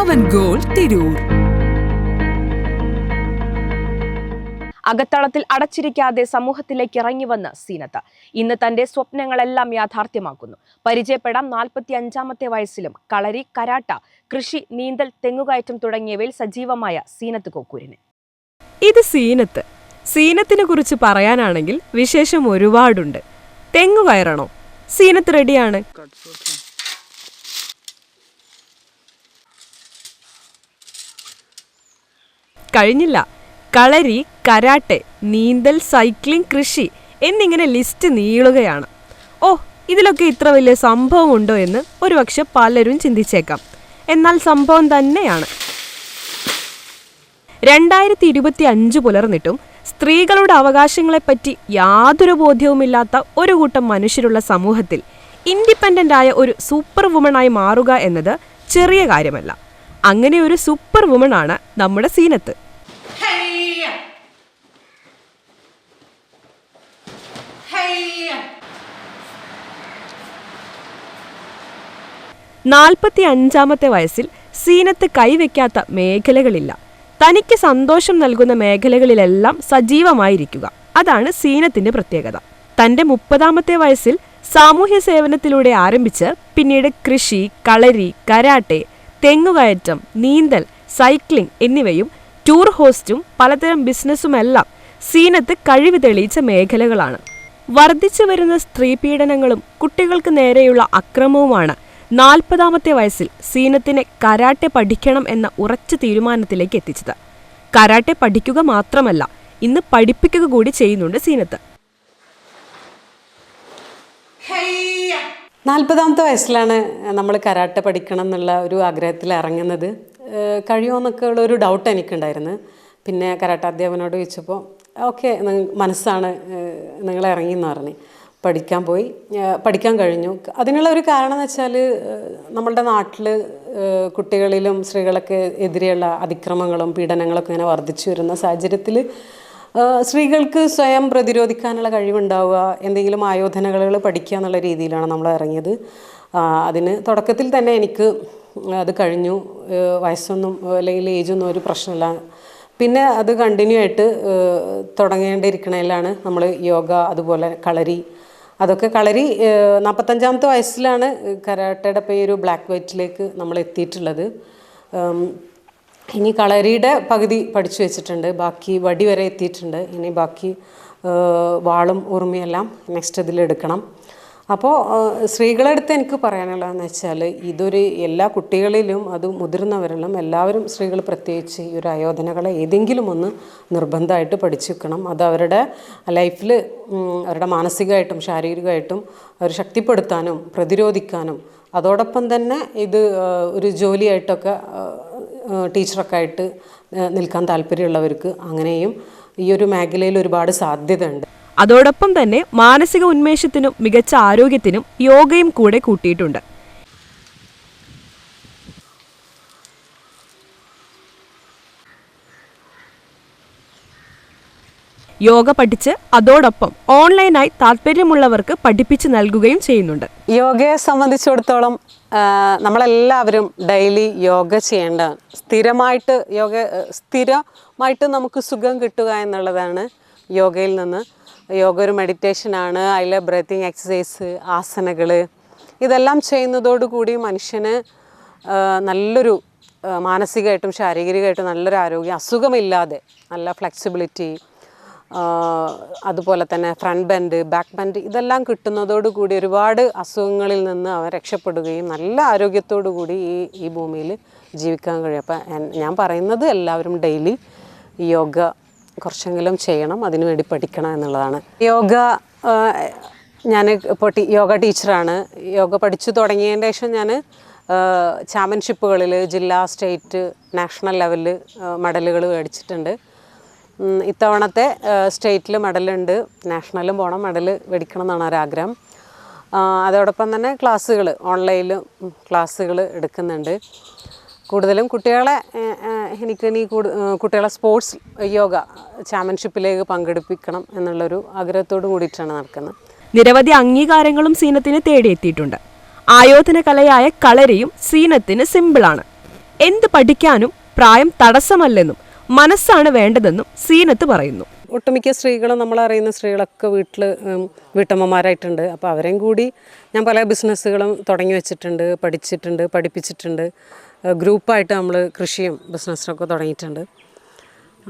പവൻ goal Tirur. അകത്തളത്തിൽ അടച്ചിരിക്കാതെ സമൂഹത്തിലേക്ക് ഇറങ്ങി വന്ന സീനത്ത്. ഇന്ന് തന്റെ സ്വപ്നങ്ങളെല്ലാം യാഥാർത്ഥ്യമാക്കുന്നു. പരിചയപ്പെടാം നാൽപ്പത്തി അഞ്ചാമത്തെ വയസ്സിലും കളരി കരാട്ട കൃഷി നീന്തൽ തെങ്ങുകയറ്റം തുടങ്ങിയവയിൽ സജീവമായ സീനത്ത് കോക്കൂരിന്. ഇത് സീനത്ത്. സീനത്തിനെ കുറിച്ച് പറയാനാണെങ്കിൽ വിശേഷം ഒരുപാടുണ്ട്. തെങ്ങുകയറണോ? സീനത്ത് റെഡിയാണ് കഴിഞ്ഞില്ല. കളരി കരാട്ടെ നീന്തൽ സൈക്ലിംഗ് കൃഷി എന്നിങ്ങനെ ലിസ്റ്റ് നീളുകയാണ്. ഓ ഇതിലൊക്കെ ഇത്ര വലിയ സംഭവമുണ്ടോ എന്ന് ഒരുപക്ഷെ പലരും ചിന്തിച്ചേക്കാം. എന്നാൽ സംഭവം തന്നെയാണ്. രണ്ടായിരത്തി ഇരുപത്തി അഞ്ച് പുലർന്നിട്ടും സ്ത്രീകളുടെ അവകാശങ്ങളെപ്പറ്റി യാതൊരു ബോധ്യവുമില്ലാത്ത ഒരു കൂട്ടം മനുഷ്യരുള്ള സമൂഹത്തിൽ ഇൻഡിപെൻഡന്റ് ആയ ഒരു സൂപ്പർ വുമണായി മാറുക എന്നത് ചെറിയ കാര്യമല്ല. അങ്ങനെ ഒരു സൂപ്പർ വുമൺ ആണ് നമ്മുടെ സീനത്ത്! നാൽപ്പത്തി അഞ്ചാമത്തെ വയസ്സിൽ സീനത്ത് കൈവയ്ക്കാത്ത മേഖലകളില്ല. തനിക്ക് സന്തോഷം നൽകുന്ന മേഖലകളിലെല്ലാം സജീവമായിരിക്കുക. അതാണ് സീനത്തിന്റെ പ്രത്യേകത. തന്റെ മുപ്പതാമത്തെ വയസ്സിൽ സാമൂഹ്യ സേവനത്തിലൂടെ ആരംഭിച്ച് പിന്നീട് കൃഷി കളരി കരാട്ടെ തെങ്ങുകയറ്റം നീന്തൽ സൈക്ലിംഗ് എന്നിവയും ടൂർ ഹോസ്റ്റും പലതരം ബിസിനസ്സുമെല്ലാം സീനത്ത് കഴിവ് തെളിയിച്ച മേഖലകളാണ്. വർദ്ധിച്ചു വരുന്ന സ്ത്രീ പീഡനങ്ങളും കുട്ടികൾക്ക് നേരെയുള്ള അക്രമവുമാണ് നാൽപ്പതാമത്തെ വയസ്സിൽ സീനത്തിനെ കരാട്ടെ പഠിക്കണം എന്ന ഉറച്ച തീരുമാനത്തിലേക്ക് എത്തിച്ചത്. കരാട്ടെ പഠിക്കുക മാത്രമല്ല ഇന്ന് പഠിപ്പിക്കുക കൂടി ചെയ്യുന്നുണ്ട് സീനത്ത്. നാൽപ്പതാമത്തെ വയസ്സിലാണ് നമ്മൾ കരാട്ടെ പഠിക്കണം എന്നുള്ള ഒരു ആഗ്രഹത്തിൽ ഇറങ്ങുന്നത്. കഴിയുമെന്നൊക്കെ ഉള്ള ഒരു ഡൗട്ട് എനിക്കുണ്ടായിരുന്നു. പിന്നെ കരാട്ട അധ്യാപനോട് ചോദിച്ചപ്പോൾ ഓക്കെ മനസ്സാണ് നിങ്ങൾ ഇറങ്ങി എന്ന് പറഞ്ഞു. പഠിക്കാൻ പോയി. പഠിക്കാൻ കഴിഞ്ഞു. അതിനുള്ള ഒരു കാരണം എന്ന് വെച്ചാൽ നമ്മളുടെ നാട്ടിൽ കുട്ടികളിലും സ്ത്രീകളൊക്കെ എതിരെയുള്ള അതിക്രമങ്ങളും പീഡനങ്ങളൊക്കെ ഇങ്ങനെ വർദ്ധിച്ചു വരുന്ന സാഹചര്യത്തിൽ സ്ത്രീകൾക്ക് സ്വയം പ്രതിരോധിക്കാനുള്ള കഴിവുണ്ടാവുക എന്തെങ്കിലും ആയോധനകൾ പഠിക്കുക എന്നുള്ള രീതിയിലാണ് നമ്മൾ ഇറങ്ങിയത്. അതിന് തുടക്കത്തിൽ തന്നെ എനിക്ക് അത് കഴിഞ്ഞു. വയസ്സൊന്നും അല്ലെങ്കിൽ ഏജൊന്നും ഒരു പ്രശ്നമില്ല. പിന്നെ അത് കണ്ടിന്യൂ ആയിട്ട് തുടങ്ങേണ്ടിയിരിക്കണതിലാണ് നമ്മൾ യോഗ അതുപോലെ കളരി. അതൊക്കെ കളരി നാൽപ്പത്തഞ്ചാമത്തെ വയസ്സിലാണ് കരാട്ടയുടെ പേര് ബ്ലാക്ക് വൈറ്റിലേക്ക് നമ്മൾ എത്തിയിട്ടുള്ളത്. ഇനി കളരിയുടെ പകുതി പഠിച്ചു വെച്ചിട്ടുണ്ട്. ബാക്കി വടി വരെ എത്തിയിട്ടുണ്ട്. ഇനി ബാക്കി വാളും ഉറുമിയെല്ലാം നെക്സ്റ്റ് ഇതിലെടുക്കണം അപ്പോൾ സ്ത്രീകളെടുത്ത് എനിക്ക് പറയാനുള്ളതെന്ന് വെച്ചാൽ ഇതൊരു എല്ലാ കുട്ടികളിലും അത് മുതിർന്നവരിലും എല്ലാവരും സ്ത്രീകൾ പ്രത്യേകിച്ച് ഈ ഒരു ആയോധനകളെ ഏതെങ്കിലും ഒന്ന് നിർബന്ധമായിട്ട് പഠിച്ചു വെക്കണം. അത് അവരുടെ ലൈഫിൽ അവരുടെ മാനസികമായിട്ടും ശാരീരികമായിട്ടും അവർ ശക്തിപ്പെടുത്താനും പ്രതിരോധിക്കാനും അതോടൊപ്പം തന്നെ ഇത് ഒരു ജോലിയായിട്ടൊക്കെ ടീച്ചറൊക്കെ ആയിട്ട് നിൽക്കാൻ താല്പര്യമുള്ളവർക്ക് അങ്ങനെയും ഈ ഒരു മേഖലയിൽ ഒരുപാട് സാധ്യതയുണ്ട്. അതോടൊപ്പം തന്നെ മാനസിക ഉന്മേഷത്തിനും മികച്ച ആരോഗ്യത്തിനും യോഗയും കൂടെ കൂട്ടിയിട്ടുണ്ട്. യോഗ പഠിച്ച് അതോടൊപ്പം ഓൺലൈനായി താല്പര്യമുള്ളവർക്ക് പഠിപ്പിച്ച് നൽകുകയും ചെയ്യുന്നുണ്ട്. യോഗയെ സംബന്ധിച്ചിടത്തോളം നമ്മളെല്ലാവരും ഡെയിലി യോഗ ചെയ്യേണ്ട സ്ഥിരമായിട്ട് യോഗ സ്ഥിരമായിട്ട് നമുക്ക് സുഖം കിട്ടുക എന്നുള്ളതാണ് യോഗയിൽ നിന്ന്. യോഗ ഒരു മെഡിറ്റേഷനാണ് അതിലെ ബ്രീത്തിങ് എക്സസൈസ് ആസനകൾ ഇതെല്ലാം ചെയ്യുന്നതോടുകൂടി മനുഷ്യന് നല്ലൊരു മാനസികമായിട്ടും ശാരീരികമായിട്ടും നല്ലൊരു ആരോഗ്യം അസുഖമില്ലാതെ നല്ല ഫ്ലെക്സിബിലിറ്റി അതുപോലെ തന്നെ ഫ്രണ്ട് ബെൻഡ് ബാക്ക് ബെൻഡ് ഇതെല്ലാം കിട്ടുന്നതോടുകൂടി ഒരുപാട് അസുഖങ്ങളിൽ നിന്ന് അവൻ രക്ഷപ്പെടുകയും നല്ല ആരോഗ്യത്തോടു കൂടി ഈ ഈ ഭൂമിയിൽ ജീവിക്കാൻ കഴിയും. അപ്പം ഞാൻ പറയുന്നത് എല്ലാവരും ഡെയിലി യോഗ കുറച്ചെങ്കിലും ചെയ്യണം അതിനുവേണ്ടി പഠിക്കണം എന്നുള്ളതാണ്. യോഗ ഞാൻ ഇപ്പോൾ യോഗ ടീച്ചറാണ്. യോഗ പഠിച്ചു തുടങ്ങിയതിന് ശേഷം ഞാൻ ചാമ്പ്യൻഷിപ്പുകളിൽ ജില്ലാ സ്റ്റേറ്റ് നാഷണൽ ലെവലിൽ മെഡലുകൾ മേടിച്ചിട്ടുണ്ട്. ഇത്തവണത്തെ സ്റ്റേറ്റിൽ മെഡലുണ്ട്. നാഷണലും പോകണം മെഡൽ മേടിക്കണം എന്നാണ് ഒരാഗ്രഹം അതോടൊപ്പം തന്നെ ക്ലാസ്സുകൾ ഓൺലൈനിലും ക്ലാസ്സുകൾ എടുക്കുന്നുണ്ട്. കൂടുതലും കുട്ടികളെ എനിക്ക് ഇനി കൂടു കുട്ടികളെ സ്പോർട്സ് യോഗ ചാമ്പ്യൻഷിപ്പിലേക്ക് പങ്കെടുപ്പിക്കണം എന്നുള്ളൊരു ആഗ്രഹത്തോട് കൂടിയിട്ടാണ് നടക്കുന്നത്. നിരവധി അംഗീകാരങ്ങളും സീനത്തിന് തേടിയെത്തിയിട്ടുണ്ട്. ആയോധന കലയായ കളരിയും സീനത്തിന് സിമ്പിളാണ്. എന്ത് പഠിക്കാനും പ്രായം തടസ്സമല്ലെന്നും മനസ്സാണ് വേണ്ടതെന്നും സീനത്ത് പറയുന്നു. ഒട്ടുമിക്ക സ്ത്രീകളും നമ്മളറിയുന്ന സ്ത്രീകളൊക്കെ വീട്ടിൽ വീട്ടമ്മമാരായിട്ടുണ്ട്. അപ്പോൾ അവരെയും കൂടി ഞാൻ പല ബിസിനസ്സുകളും തുടങ്ങി വെച്ചിട്ടുണ്ട് പഠിച്ചിട്ടുണ്ട് പഠിപ്പിച്ചിട്ടുണ്ട്. ഗ്രൂപ്പായിട്ട് നമ്മൾ കൃഷിയും ബിസിനസ്സൊക്കെ തുടങ്ങിയിട്ടുണ്ട്.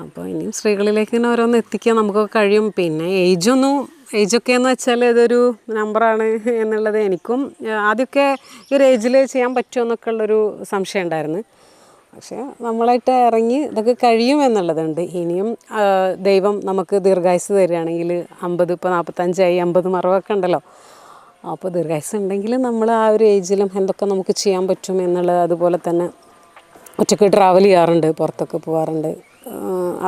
അപ്പോൾ ഇനിയും സ്ത്രീകളിലേക്ക് ഇങ്ങനെ ഓരോന്ന് എത്തിക്കാൻ നമുക്കൊക്കെ കഴിയും. പിന്നെ ഏജൊന്നും ഏജൊക്കെ എന്ന് വെച്ചാൽ ഇതൊരു നമ്പറാണ് എന്നുള്ളത് എനിക്കും ആദ്യമൊക്കെ ഈ ഒരു ഏജിൽ ചെയ്യാൻ പറ്റുമോ എന്നൊക്കെ ഉള്ളൊരു സംശയം ഉണ്ടായിരുന്നു. പക്ഷേ നമ്മളായിട്ട് ഇറങ്ങി ഇതൊക്കെ കഴിയും എന്നുള്ളതുണ്ട്. ഇനിയും ദൈവം നമുക്ക് ദീർഘായുസ് തരികയാണെങ്കിൽ അമ്പത് ഇപ്പോൾ നാൽപ്പത്തഞ്ചായി അമ്പത് മറവൊക്കെ ഉണ്ടല്ലോ. അപ്പോൾ ദീർഘായുസ് ഉണ്ടെങ്കിൽ നമ്മൾ ആ ഒരു ഏജിലും എന്തൊക്കെ നമുക്ക് ചെയ്യാൻ പറ്റും എന്നുള്ളത് അതുപോലെ തന്നെ ഒറ്റയ്ക്ക് ട്രാവൽ ചെയ്യാറുണ്ട് പുറത്തൊക്കെ പോകാറുണ്ട്.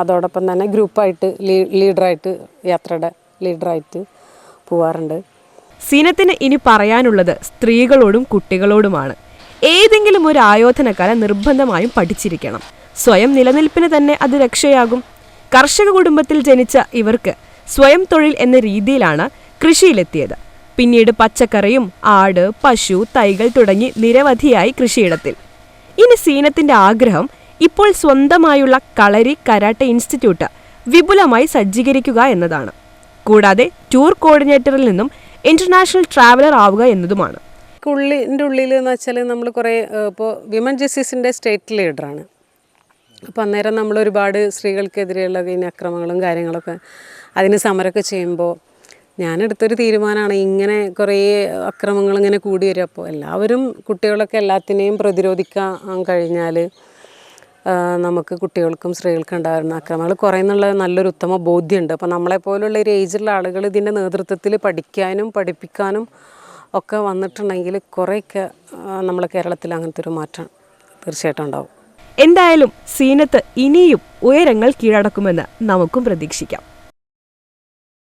അതോടൊപ്പം തന്നെ ഗ്രൂപ്പായിട്ട് ലീ ലീഡറായിട്ട് യാത്രയുടെ ലീഡറായിട്ട് പോവാറുണ്ട് സീനത്തിന് ഇനി പറയാനുള്ളത് സ്ത്രീകളോടും കുട്ടികളോടുമാണ്. ഏതെങ്കിലും ഒരു ആയോധനകല നിർബന്ധമായും പഠിച്ചിരിക്കണം. സ്വയം നിലനിൽപ്പിന് തന്നെ അത് രക്ഷയാകും. കർഷക കുടുംബത്തിൽ ജനിച്ച ഇവർക്ക് സ്വയം തൊഴിൽ എന്ന രീതിയിലാണ് കൃഷിയിലെത്തിയത്. പിന്നീട് പച്ചക്കറിയും ആട് പശു തൈകൾ തുടങ്ങി നിരവധിയായി കൃഷിയിടത്തിൽ. ഇനി സീനത്തിന്റെ ആഗ്രഹം ഇപ്പോൾ സ്വന്തമായുള്ള കളരി കരാട്ടെ ഇൻസ്റ്റിറ്റ്യൂട്ട് വിപുലമായി സജ്ജീകരിക്കുക എന്നതാണ്. കൂടാതെ ടൂർ കോർഡിനേറ്ററിൽ നിന്നും ഇന്റർനാഷണൽ ട്രാവലർ ആവുക എന്നതുമാണ്. ഉള്ളിന്റെ ഉള്ളിൽ എന്ന് വെച്ചാൽ നമ്മൾ കുറേ ഇപ്പോൾ വിമൻ ജസ്റ്റിസിന്റെ സ്റ്റേറ്റ് ലീഡറാണ് അപ്പോൾ അന്നേരം നമ്മൾ ഒരുപാട് സ്ത്രീകൾക്കെതിരെയുള്ള ഇനി അക്രമങ്ങളും കാര്യങ്ങളൊക്കെ അതിന് സമരമൊക്കെ ചെയ്യുമ്പോൾ ഞാനെടുത്തൊരു തീരുമാനമാണ് ഇങ്ങനെ കുറേ അക്രമങ്ങൾ ഇങ്ങനെ കൂടി വരും. അപ്പോൾ എല്ലാവരും കുട്ടികളൊക്കെ എല്ലാത്തിനെയും പ്രതിരോധിക്കാൻ കഴിഞ്ഞാൽ നമുക്ക് കുട്ടികൾക്കും സ്ത്രീകൾക്കും ഉണ്ടാകുന്ന അക്രമങ്ങൾ കുറയുന്നുള്ള നല്ലൊരു ഉത്തമ ബോധ്യമുണ്ട്. അപ്പോൾ നമ്മളെപ്പോലുള്ള ഒരു ഏജിലുള്ള ആളുകൾ ഇതിന്റെ നേതൃത്വത്തിൽ പഠിക്കാനും പഠിപ്പിക്കാനും ഒക്കെ വന്നിട്ടുണ്ടെങ്കിൽ കുറേയൊക്കെ നമ്മളെ കേരളത്തിൽ അങ്ങനത്തെ ഒരു മാറ്റം തീർച്ചയായിട്ടും ഉണ്ടാവും. എന്തായാലും സീനത്ത് ഇനിയും ഉയരങ്ങൾ കീഴടക്കുമെന്ന് നമുക്കും പ്രതീക്ഷിക്കാം.